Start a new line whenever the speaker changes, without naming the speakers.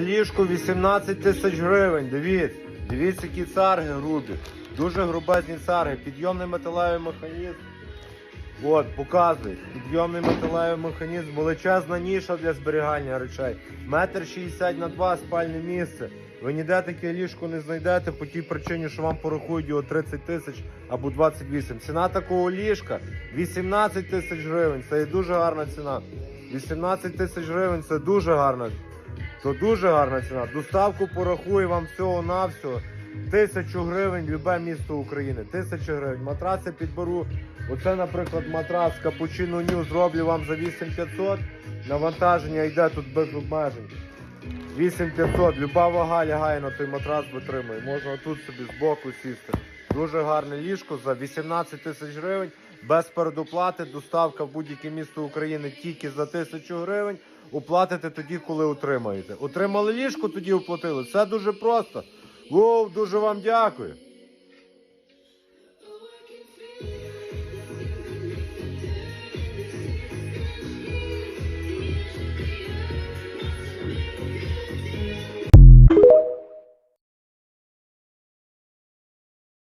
Ліжко 18 тисяч гривень. Дивіться. Дивіться, які царги грубі. Дуже грубезні царги. Підйомний металевий механізм. От, показує. Підйомний металевий механізм, величезна ніша для зберігання речей. Метр 60 на 2 спальне місце. Ви ніде таке ліжко не знайдете по тій причині, що вам порахують його 30 тисяч або 28. Ціна такого ліжка 18 тисяч гривень. Це є дуже гарна ціна. 18 тисяч гривень це дуже гарна. То дуже гарна ціна. Доставку порахує вам всього на всього. Тисячу гривень любе місто України. Тисяча гривень. Матраци підберу. Оце, наприклад, матрац Cappuccino New зроблю вам за 8500. Навантаження йде тут без обмежень. 8500. Люба вага лягає на той матрас, витримує. Можна тут собі збоку сісти. Дуже гарне ліжко за 18 тисяч гривень. Без передоплати. Доставка в будь-яке місто України тільки за тисячу гривень. Оплатите тоді, коли отримаєте. Отримали ліжко, тоді оплатили. Все дуже просто. Вов, дуже вам дякую.